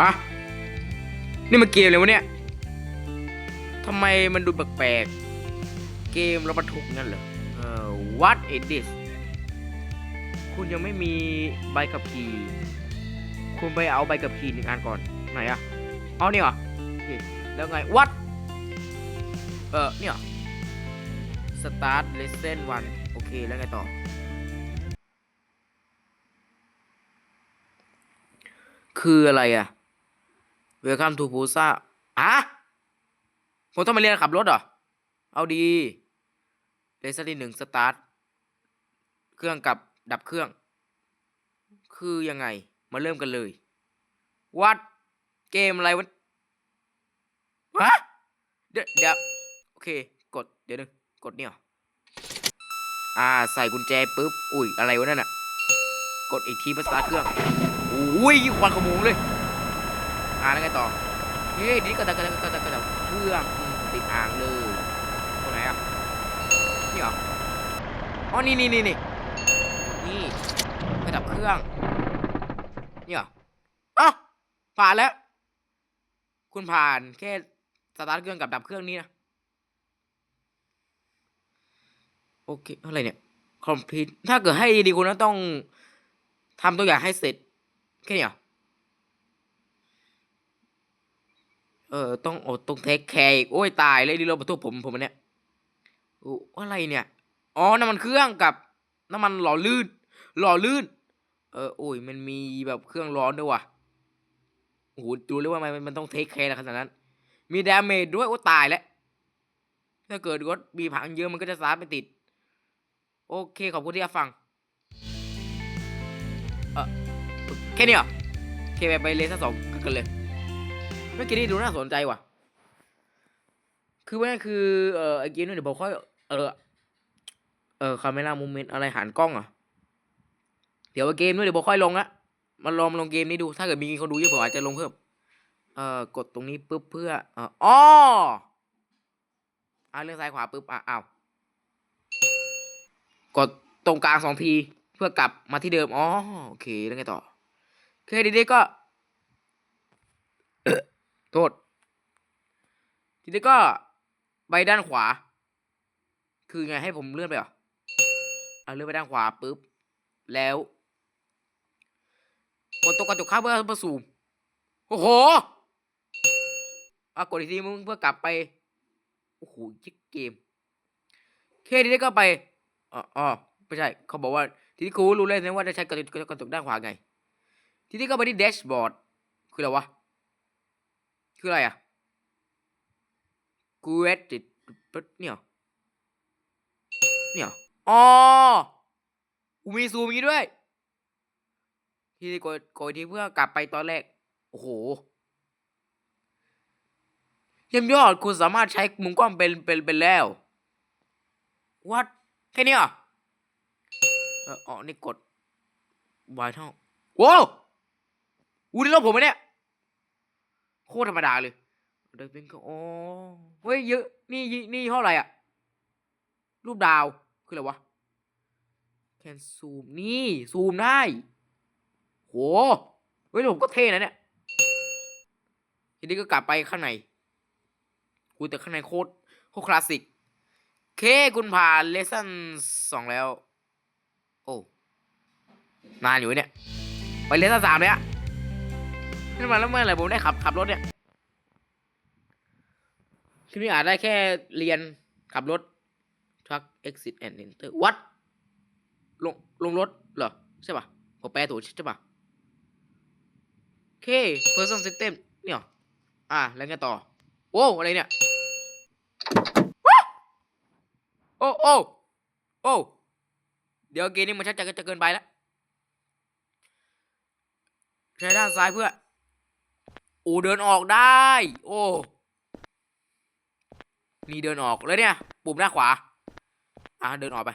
อะนี่มันเกมเลยวะเนี่ยทำไมมันดูแปลกๆ เกมรถบรรทุกนั่นเหรอเออ what is this คุณยังไม่มีใบขับขี่ คุณไปเอาใบขับขี่หนึ่งอันก่อน ไหนอะเอาเนี่เหรอแล้วไง what เออเนี่ย start lesson 1โอเค แล้วไงต่อ คืออะไรอะ Welcome to Pusa อะผมต้องมาเรียนขับรถเหรอ เอาดีเลสที่หนึ่งสตาร์ท เครื่องกับดับเครื่อง คือยังไง มาเริ่มกันเลย วัดเกมอะไรวะฮะเดี๋ยวเดี๋ยวโอเค กด เดี๋ยวนึง กดเนี่ยอ่า ใส่กุญแจปุ๊บ อุ้ย อะไรวะนั่นน่ะกดอีกทีเพื่อสตาร์ทเครื่อง อุ้ยควันขโมงเลย อ่าแล้วไงต่อเฮ้ยนี่ก็จะก็จะก็จะก็จะเครื่องติดอ่างเลยตรงไหนอะนี่เหรออ๋อนี่นี่นี่นี่นี่กระดับเครื่องนี่เหรออ้าผ่านแล้ว คุณผ่านแค่สตาร์ทเครื่องกับดับเครื่องนี้นะโอเคอะไรเนี่ยคอมพิวถ้าเกิดให้ดีๆคุณต้องทำตัวอย่างให้เสร็จแค่นี้เหรอ เออต้องอดต้องเทคแคร์อีกโอ้ยตายเลยดิโรบรรทุกผมผมอันเนี้ยอู้อะไรเนี่ยอ๋อน้ำมันเครื่องกับน้ำมันหล่อลื่น หล่อลื่น เออโอ้ยมันมีแบบเครื่องร้อนด้วยว่ะโอ้โหดูเลยว่ามันมันต้องเทคแคร์ขนาดนั้น มีดาเมจด้วยโอ้ตายแล้วถ้าเกิดรถมีผังเยอะมันก็จะสตาร์ทไม่ติด โอเคขอบคุณที่ฟังเออแค่นี้เหรอโอเคไปไปเลยสักสองกันเลย เมื่อกี้นี่ดูน่าสนใจว่ะ คือว่าคือ เอ่อไอเกมนี่เดี๋ยวผมค่อย เออ เออคาเมล่ามูเมนต์อะไรหันกล้องอะ เดี๋ยวเกมนู้นเดี๋ยวผมค่อยลงละมาลองลงเกมนี้ดู ถ้าเกิดมีคนดูเยอะผมอาจจะลงเพิ่ม เอ่อ กดตรงนี้ปุ๊บเพื่อเอ่ออ๋ออ่าเลื่อนซ้ายขวาปุ๊บ อะอ้าว กดตรงกลางสองทีเพื่อกลับมาที่เดิม อ๋อ โอเค แล้วไงต่อ โอเคดีๆก็ โทษ ทีนี้ก็ไปด้านขวา คือไงให้ผมเลื่อนไปเหรอเอาเลื่อนไปด้านขวาปุ๊บ แล้วกดตรงกระจกข้างเพื่อเพื่อซูมโอ้โหอะกดอีกทีมึงเพื่อกลับไป โอ้โหยิกเกม เคทีนี้ก็ไปอ๋ออ๋อไม่ใช่ เขาบอกว่า ทีนี้ครูรู้เลยนะว่าจะใช้กระจกกระจกด้านขวาไง ทีนี้ก็ไปที่แดชบอร์ด คืออะไรวะ คืออะไรอะกูเอดติดเนี่ยเนี่ยอ๋อกูมีซูมนี้ด้วย ทีนี้กดกดที่เพื่อกลับไปตอนแรก โอ้โหเยี่ยมยอดคุณสามารถใช้มุมกล้องเป็นเป็นเป็นแล้ววัดแค่นี้เหรอเอออ๋อนี่กดวายเท่าว้าวอู้นี่รอบผมไหมเนี่ย โคตรธรรมดาเลยเดินเป็นก็อ๋อเฮ้ยเยอะนี่ยี่นี่เท่าไหร่อะ รูปดาวคืออะไรวะแคนซูมนี่ซูมได้โหเฮ้ยผมก็เท่นะเนี่ยทีนี้ก็กลับไปข้างในกูแต่ข้างในโคตรโคตรคลาสสิกเคคุณผ่านเลสันสองแล้ว โอ้ นานอยู่เนี่ย ไปเลสันสามเลยอะ นี่มาแล้วเมื่อไหร่ผมได้ขับขับรถเนี่ยคลิปนี้อาจได้แค่เรียนขับรถ truck exit and enter วัดลงลงรถเหรอ ใช่ปะผมแปลถูกใช่ปะโอเค person system เนี่ยเหรออะแล้วไงต่อ โอ้อะไรเนี่ยโอ้โอ้โอ้เดี๋ยวเกมนี้มันชักจะจะเกินไปแล้วใช้ด้านซ้ายเพื่อ อ้เดินออกได้ โอ้นี่เดินออกแล้วเนี่ย ปุ่มด้าขวา อะเดินออกไป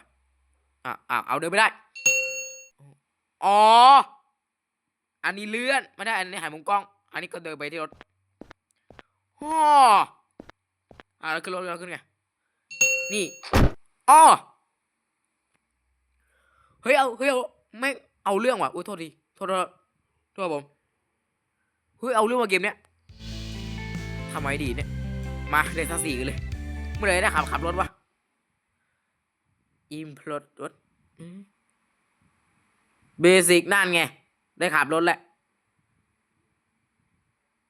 อะอะเอาเดินไม่ได้ อ๋อ อันนี้เลื่อนไม่ได้อันนี้หายมุมกล้อง อันนี้ก็เดินไปที่รถฮ่ออะแล้วขึ้นรถแล้วขึ้นไง นี่อ๋อเฮ้ยเอาเฮ้ยเอาไม่เอาเรื่องว่ะอุ้ยโทษทีโทษโทษโทษผม ฮ้ยเอาเรื่องมาเกมเนี้ยทำไมดีเนี่ย มาเลนส์สี่กันเลย เมื่อไหรได้ขับขับรถวะอิมพลดรถเบสิกนั่นไง ได้ขับรถแล้ว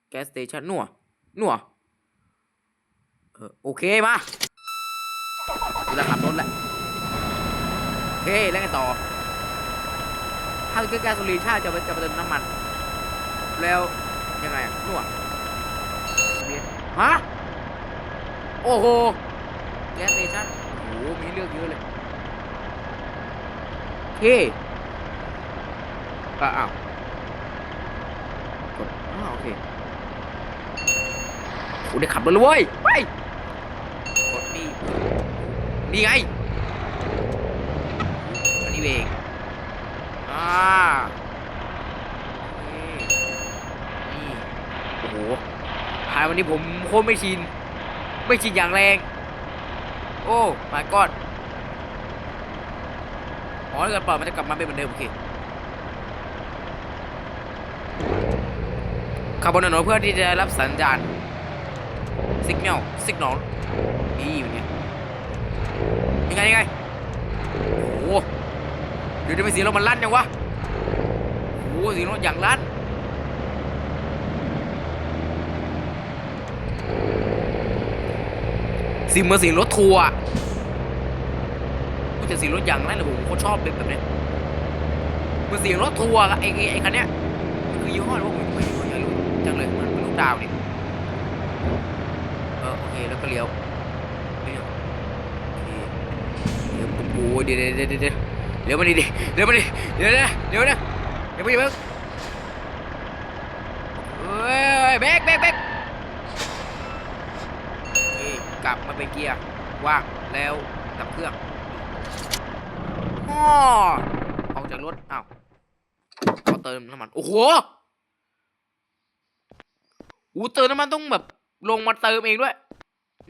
แก๊สเตชันหนัวหนัวเออโอเคมาเวลาขับรถแล้วโอเคแล้วไงต่อ ถ้าเกิดแก๊สโซลีนชาจะไปจะไปเติมน้ำมัน แล้ว ยังไงอะนัวฮะ โอ้โหแก๊สสเตชันโอ้โหมีเลือกเยอะเลยโอเคอะอ้าวกดอ้าวโอเคโอ้ได้ขับรถเลยเว้ยไปกดนี่นี่ไงอันนี้เบรกอ่าโอเคนี่ โอ้โหหายวันนี้ผมโคตรไม่ชิน ไม่ชินอย่างแรง โอ้ my god อ๋อถ้าเกิดเปิดมันจะกลับมาเป็นเหมือนเดิมโอเคขับบนถนนเพื่อที่จะรับสัญญาณสัญญาณสัญญาณนี่เป็นไงยังไงยังไงโอ้เดี๋ยวจะไปเสียงรถมันลั่นยังวะโอ้เสียงรถอย่างลั่น สิเหมือนสีรถทัวร์กูจะสีรถอย่างลั่นเลยผมโคตรชอบแบบแบบเนี้ยเหมันสีรถทัวร์อะไอ้ไอ้ไอ้คันเนี้ยมันคือยี่ห้ออะไรวะผมไม่รู้ไม่รู้จังเลยมันเป็นลูกดาวนี่เออโอเคแล้วก็เลี้ยวเลี้ยวเลี้ยวปุ๊บโอ้ยเดี๋ยวเดี๋ยวเดี๋ยวเดี๋ยวเดี๋ยวเลี้ยวมาดิดิเลี้ยวมาดิเดี๋ยวเดี๋ยวเดี๋ยวนะเดี๋ยวไปเดี๋ยวเฮ้ยเบรกเบรกเบรกโอเค กลับมาเป็นเกียร์ว่างแล้วดับเครื่องออออกจากรถอ้าวขอเติมน้ำมัน โอ้โหอู้เติมน้ำมันต้องแบบลงมาเติมเองด้วย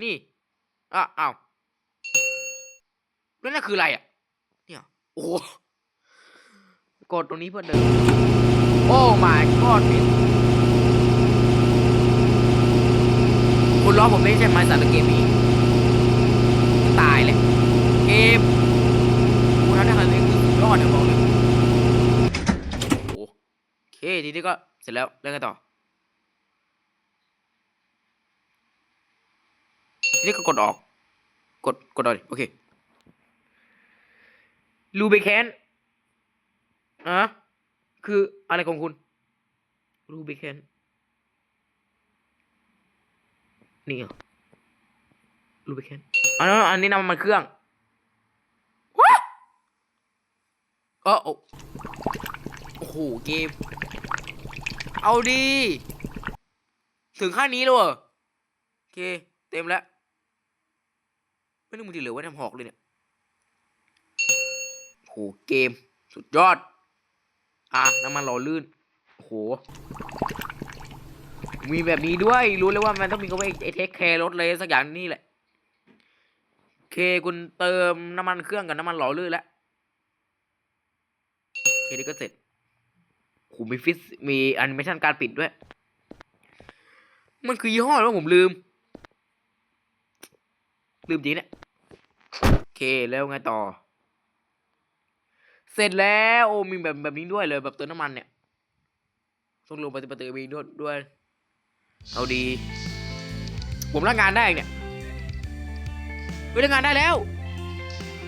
นี่อ้าวแล้วนั่นคืออะไรอะ เนี่ย โอ้โหกดตรงนี้เพื่อเดินโอ้ my god พี่ คุณล้อผมไม่ใช่ไม้สารเกมนี้ตายเลยเกมกูทำได้ขนาดนี้คือยอดเดี๋ยวบอกเลยโอเคทีนี้ก็เสร็จแล้วเล่นกันต่อทีนี้ก็กดออก กดกดออกโอเคลูเบแคนอะคืออะไรของคุณลูเบแคน นี่เหรอลูเบแคนอันนั้นอันนี้น้ำมันเครื่องว้าเออโอ้โอ้โหเกม เอาดี ถึงขั้นนี้แล้วเหรอโอเค เต็มแล้ว ไม่นึกมึงจะเหลือไว้ทำหอกเลยเนี่ยโหเกม สุดยอด อะน้ำมันหล่อลื่น โอ้โห มีแบบนี้ด้วย รู้เลยว่ามันต้องมีก็ไว้ไอเทคแคร์รถเลยสักอย่างนี่แหละโอเคคุณเติมน้ำมันเครื่องกับน้ำมันหล่อลื่นแล้วโอเคนี่ก็เสร็จโหมีฟิสมีแอนิเมชันการปิดด้วย มันคือยี่ห้อแล้วผมลืม ลืมจริงเนี่ยโอเคแล้วไงต่อ เสร็จแล้ว โอ้มีแบบแบบนี้ด้วยเลยแบบเติมน้ำมันเนี่ยต้องลงไปเติมมีด้วยด้วย เอาดี ผมรับงานได้เนี่ยเฮ้ยรับงานได้แล้ว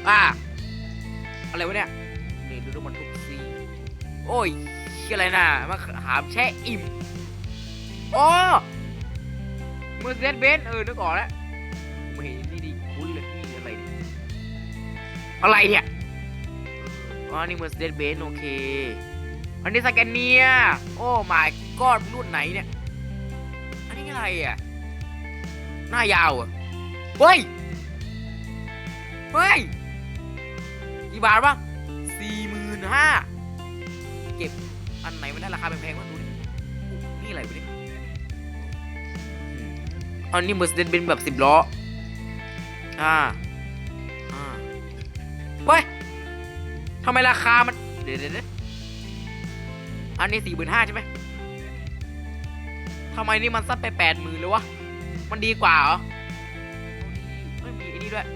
อ่าอะไรวะเนี่ยนี่ดูน้ำมันทุกซีโอ้ยชื่ออะไรนะมาหามแช่อิ่มโอ้เมื่อเซตเบนเออนึกออกแล้วไม่เห็นนี่ดีคุ้นเลยนี่อะไรเนี่ยอะไรเนี่ยอ๋อนี่ Mercedes Benz โอเคอันนี้สแกนเนียโอ้ my god รุ่นไหนเนี่ย อันนี้อะไรอะ หน้ายาวอะเฮ้ย เฮ้ย กี่บาทวะสี่หมื่นห้าเก็บ อันไหนมันได้ราคาแพงๆวะดูดิ นี่อะไรวะเนี่ยอันนี้ Mercedes Benz แบบสิบล้อ อ่า อ่า เฮ้ยทำไมราคามัน เดี๋ยวเดี๋ยวเดี๋ยวอันนี้สี่หมื่นห้าใช่ไหม ทำไมนี่มันซัดไปแปดหมื่นเลยวะ มันดีกว่าเหรอเอาดีไม่มีอ้นี่ด้วย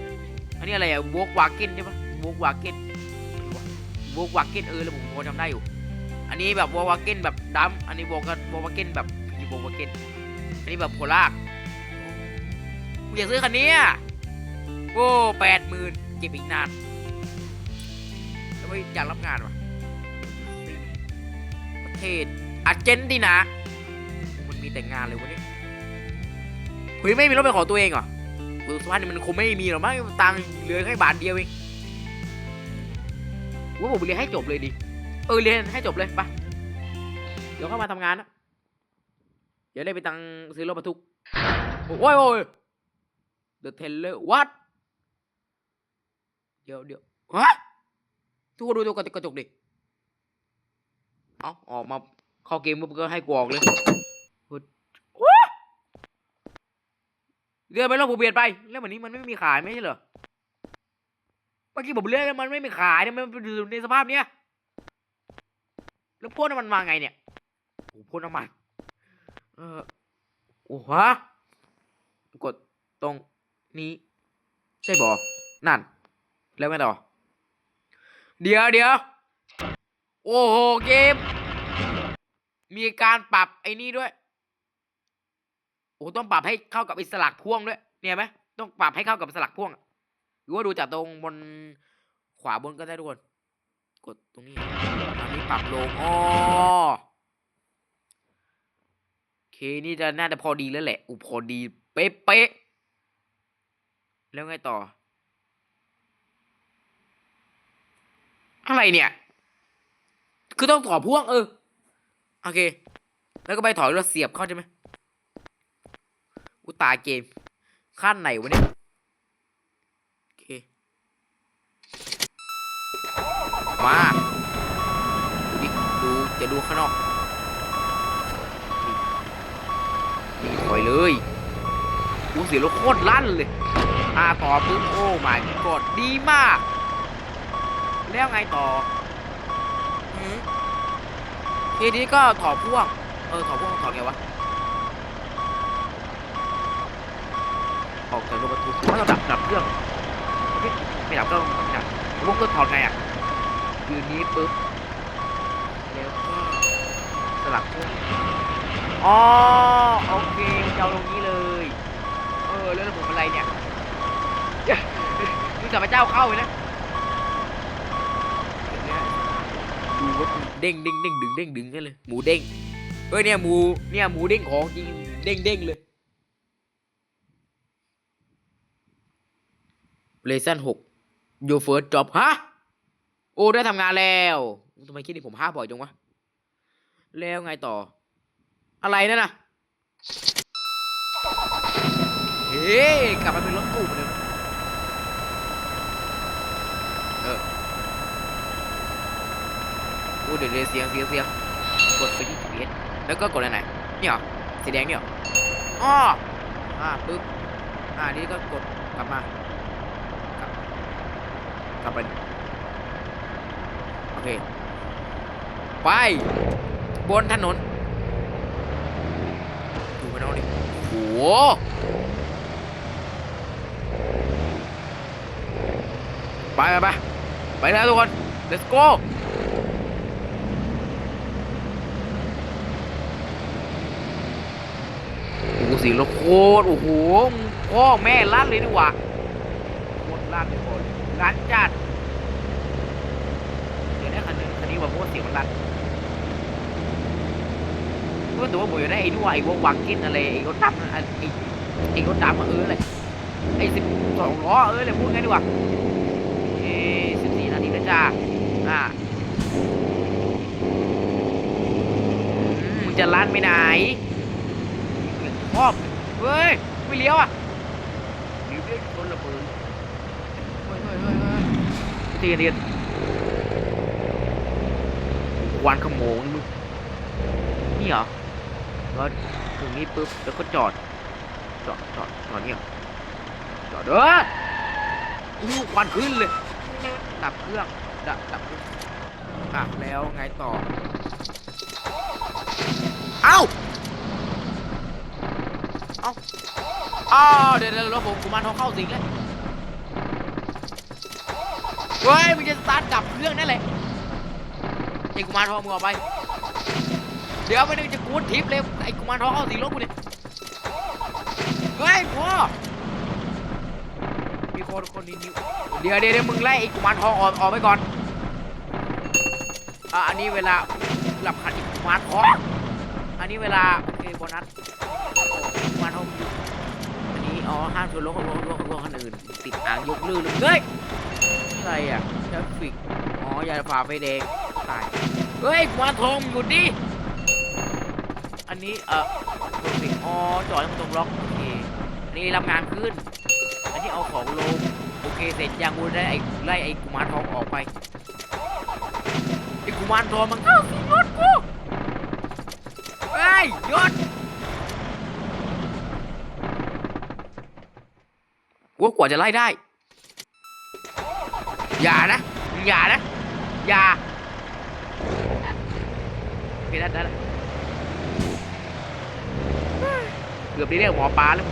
อันนี้อะไรอะวกวาเกนใช่ปะวกวาเกนวกวาเกนเออแล้วผมจำได้อยู่ อันนี้แบบวกวาเกนแบบดัมอันนี้วกกันวกวาเกนแบบมีวกวาเกนอันนี้แบบโพลาร์กูอยากซื้อคันนี้โอ้แปดหมื่นเก็บอีกนานแล้วไม่อยากรับงานวะประเทศอาร์เจนตินา มีแต่งานเลยวะเนี่ยเฮ้ยไม่มีรถเป็นของตัวเองเหรอคือสภาพนี้มันคงไม่มีหรอกมั้งตังเหลือแค่บาทเดียวเองว่าผมเรียนให้จบเลยดิ เออเรียนให้จบเลยไปะเดี๋ยวเข้ามาทำงานนะ เดี๋ยวได้ไปตังซื้อรถบรรทุก โอ้ยโอ้ย The Teller what เดี๋ยวเดี๋ยวฮะทุกคนดูตัวกระจกดิ เอาออกมาเข้าเกมปุ๊บก็ให้กูออกเลยโอ้ย เลื่อนไปแล้วผมเปลี่ยนไปแล้ววันนี้มันไม่มีขายไม่ใช่เหรอเมื่อกี้ผมเลือนแล้วมันไม่มีขายเนี่ยมันอยู่ในสภาพเนี้ยแล้วพ่นน้ำมันมาไงเนี่ยโอ้พ่นน้ำมันเออโอ้ฮะกดตรงนี้ใช่บอนั่น แล้วไงต่อ เดี๋ยวเดี๋ยวโอ้โหเกม มีการปรับไอ้นี่ด้วย โอ้ต้องปรับให้เข้ากับอิสลักพ่วงด้วยเนี่ยไหมต้องปรับให้เข้ากับสลักพ่วงหรือว่าดูจากตรงบนขวาบนก็ได้ทุกคน กดตรงนี้อันนี้ปรับลงอ๋อโอเคนี่จะน่าจะพอดีแล้วแหละอุพอดี เป๊ะเป๊ะแล้วไงต่อ อะไรเนี่ย คือต้องต่อพ่วงเออ โอเค แล้วก็ไปถอยแล้วเสียบเข้าใช่ไหม กูตายเกม ขั้นไหนวะเนี่ยโอเคมาดูดูจะดูข้างนอกนี่ถอยเลยกูเสียรถโคตรลั่นเลยอ่าต่อปุ๊บโอ้ไม่กดดีมาก แล้วไงต่อทีนี้ก็ถอดพ่วง เออถอดพ่วงถอดไงวะ ออกจากรถบรรทุกไม่ต้องดับดับเครื่องไม่ไม่ดับก็ไม่ดับพวกก็ถอดไงอะคืนนี้ปุ๊บแล้วก็สลับเครื่องอ๋อโอเคมันจะเอาตรงนี้เลย เออแล้วระบบอะไรเนี่ยนี่กับพเจ้าเข้าเลยนะดูว่าเด้งเด้งเด้งดึงเด้งดึงกันเลยหมูเด้งเอ้ยเนี่ยหมูเนี่ยหมูเด้งของจริงเด้งเด้งเลย เลสันหก your first job ฮะ โอ้ ได้ทำงานแล้วทำไมคิดนี่ผมห้าบ่อยจังวะ แล้วไงต่อ อะไรนั่นน่ะ เฮ้กลับมาเป็นรถตู้เหมือนเดิมเออโอ้เดี๋ยวเดี๋ยวเสียงเสียงเสียงกดไปที่ GPS แล้วก็กดอะไรไหนนี่เหรอสีแดงนี่เหรออ้ออ่าปึ๊บอ่านี่ก็กดกลับมา กลับไปโอเค ไป บนถนน ดูกันเอาดิโอ้โหไปไปไปไปแล้วทุกคน let's go โอ้โหสีรถโคตรโอ้โหพ่อแม่ลั่นเลยดีกว่าโคตรลั่นเลยก่อน ร้านจัด เดี๋ยวได้คันนึงคันนี้ว่าเพราะว่าเสียงมันรัดเพราะว่าตัวผมอยากได้ไอ้นู่นไอ้วงวังกินอะไรไอ้รถดำไอ้ไอ้รถดำอะเออเลยไอ้สิบสองล้อเออเลยพูดไงดีกว่าเอ้สิบสี่นาทีแล้วจ้าอ่ามึงจะลัดไปไหนชอบเฮ้ยไม่เลี้ยวอะเลี้ยวเลี้ยวชนระเบิดเฮ้ยเฮ้ยเฮ้ยเฮ้ย ตีกันตีกันวานขโมงมึงนี่เหรอแล้วตรงนี้ปุ๊บแล้วก็จอด จอดจอดจอดเนี่ยจอดเด้ออู้ควันขึ้นเลย ดับเครื่อง ดับดับเครื่องอะแล้วไงต่อเอ้าอ้าวเดี๋ยวเดี๋ยวรถผมกุมารทองเข้าสิงแล้วเฮ้ยมึงจะสตาร์ทกลับเครื่องนั่นแหละไอ้กุมารทองมึงออกไป เดี๋ยวไม่ได้จะกูดทิปเลยไอ้กุมารทองเข้าสิงรถกูเนี่ยเฮ้ยพ่อมีคนคนนี้นิวเดี๋ยวเดี๋ยวเดี๋ยวมึงไล่ไอ้กุมารทองออกออกไปก่อนอะอันนี้เวลาหลับขันไอ้กุมารทองอันนี้เวลาโอเคโบนัสกุมารทองอันนี้อ๋อห้ามชนรถรถรถรถคนอื่นติดอ่างยกลื่นเลยเฮ้ย อะไรอะทราฟิกอ๋ออย่าฝ่าไฟแดงตายเฮ้ยกุมารทองหยุดดิ อันนี้เออโปรฟิกอ๋อจอดให้มันตรงล็อกโอเคอันนี้รับงานขึ้น อันนี้เอาของลง โอเคเสร็จยังกูได้ไอ้ไล่ไอ้กุมารทองออกไปไอ้กุมารทองมันเข้าสิงรถกูเฮ้ยหยุดว่ากว่าจะไล่ได้ อย่านะ อย่านะ อย่าโอเคได้ได้ได้เกือบได้เรียกหมอปลาแล้ว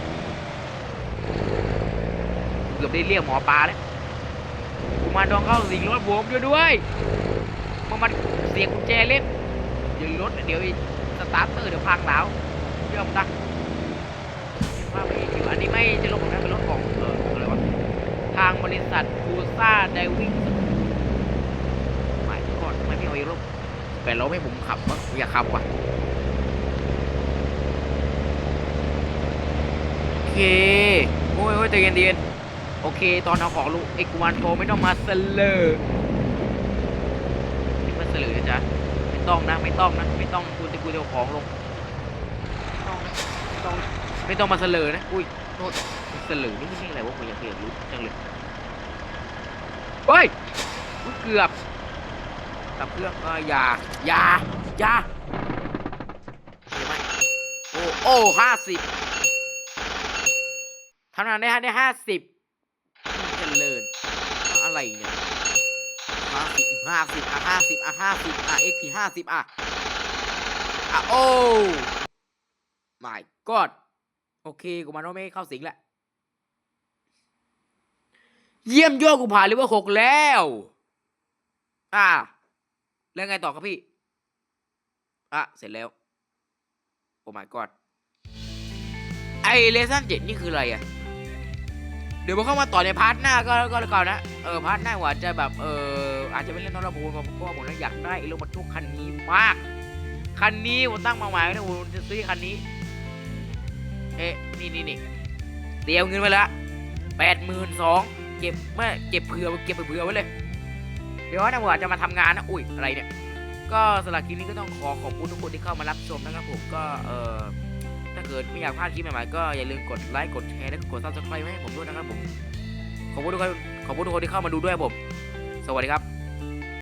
เกือบได้เรียกหมอปลาแล้วกูมารทองเข้าสิงรถผมด้วยด้วยมันมันเสียงกุญแจเล่นเดี๋ยวรถเดี๋ยวสตาร์เตอร์เดี๋ยวพังแล้วเชื่อมนะว่าไม่อยู่อันนี้ไม่ใช่รถของนั่นเป็นรถของเอออะไรวะทางบริษัท ซ่าไดวิ่งหมายก่อนไมไม่เอาไอ้รถแต่เราไม่ผมขับวะผมอยากขับว่ะโอเคโอ้ยโอ้ยใจเย็นใจเย็นโอเค ตอนเอาของลูกไอ้กุมารโทไม่ต้องมาเสลอไม่มาเสลอจ๊ะไม่ต้องนะ ไม่ต้องนะ ไม่ต้องกูจะกูจะเอาของลงไม่ต้องนะไม่ต้องไม่ต้องมาเสลอนะอุ้ยโทษเสลอนี่ไม่ใช่อะไรวะผมอยากเห็นรู้จังเลย เฮ้ยอุ๊ยเกือบตับเครื่องก็อย่าอย่าอย่าเห็นไหมโอ้โอ้ห้าสิบทำงานได้ได้ห้าสิบเจริญอะไรเนี่ยห้าสิบห้าสิบอะห้าสิบอะห้าสิบอะเอ็กพีห้าสิบอะอะโอ้ my god โอเคกูมันว่าไม่เข้าสิงแหละ เยี่ยมยอดกูผ่านเลเวลหกแล้ว อะแล้วไงต่อครับพี่ อะ เสร็จแล้ว โอ้ my god ไอเลสันเจ็ดนี่คืออะไรอะเดี๋ยวผมเข้ามาต่อในพาร์ทหน้าก็ก็แล้วกันนะ เออ พาร์ทหน้าว่าจะแบบ เออ อาจจะไม่เล่นนอร์บูลเพราะว่าผมอยากได้ไอ้รถบรรทุกคันนี้มาก คันนี้ผมตั้งมาหมายไว้นะผมจะซื้อคันนี้ เอ๊ะ นี่นี่นี่เตรียมเงินไว้ละแปดหมื่นสอง เก็บแม่เก็บเผื่อเก็บเผื่อไว้เลย เดี๋ยวนะผมอาจจะมาทำงานนะอุ้ยอะไรเนี่ย ก็สำหรับคลิปนี้ก็ต้องขอขอบคุณทุกคนที่เข้ามารับชมนะครับผมก็เออถ้าเกิดไม่อยากพลาดคลิปใหม่ๆก็อย่าลืมกดไลค์กดแชร์และกดซับสไครต์ให้ผมด้วยนะครับผมขอบคุณทุกคนขอบคุณทุกคนที่เข้ามาดูด้วยผม สวัสดีครับ